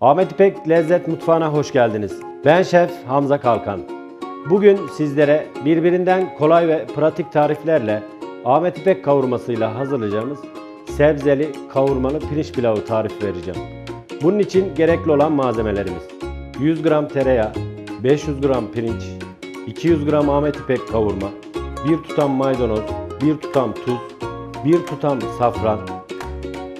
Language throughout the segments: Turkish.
Ahmet İpek Lezzet Mutfağı'na hoş geldiniz. Ben Şef Hamza Kalkan. Bugün sizlere birbirinden kolay ve pratik tariflerle Ahmet İpek kavurmasıyla hazırlayacağımız sebzeli kavurmalı pirinç pilavı tarifi vereceğim. Bunun için gerekli olan malzemelerimiz 100 gram tereyağı, 500 gram pirinç, 200 gram Ahmet İpek kavurma, 1 tutam maydanoz, 1 tutam tuz, 1 tutam safran,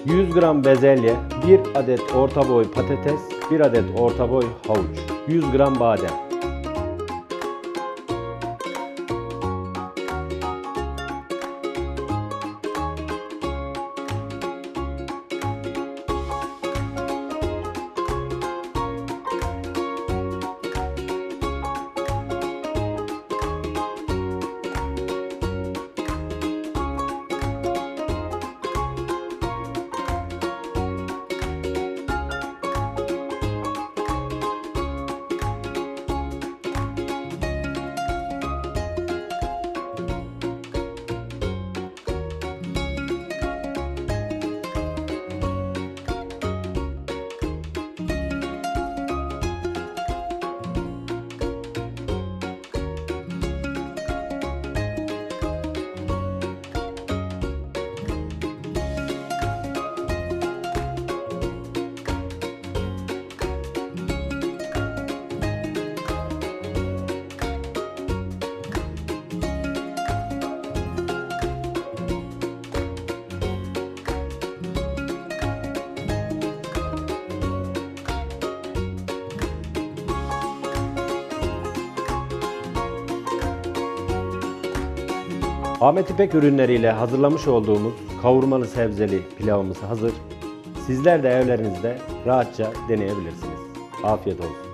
100 gram bezelye, 1 adet orta boy patates, 1 adet orta boy havuç, 100 gram badem. Ahmet İpek ürünleriyle hazırlamış olduğumuz kavurmalı sebzeli pilavımız hazır. Sizler de evlerinizde rahatça deneyebilirsiniz. Afiyet olsun.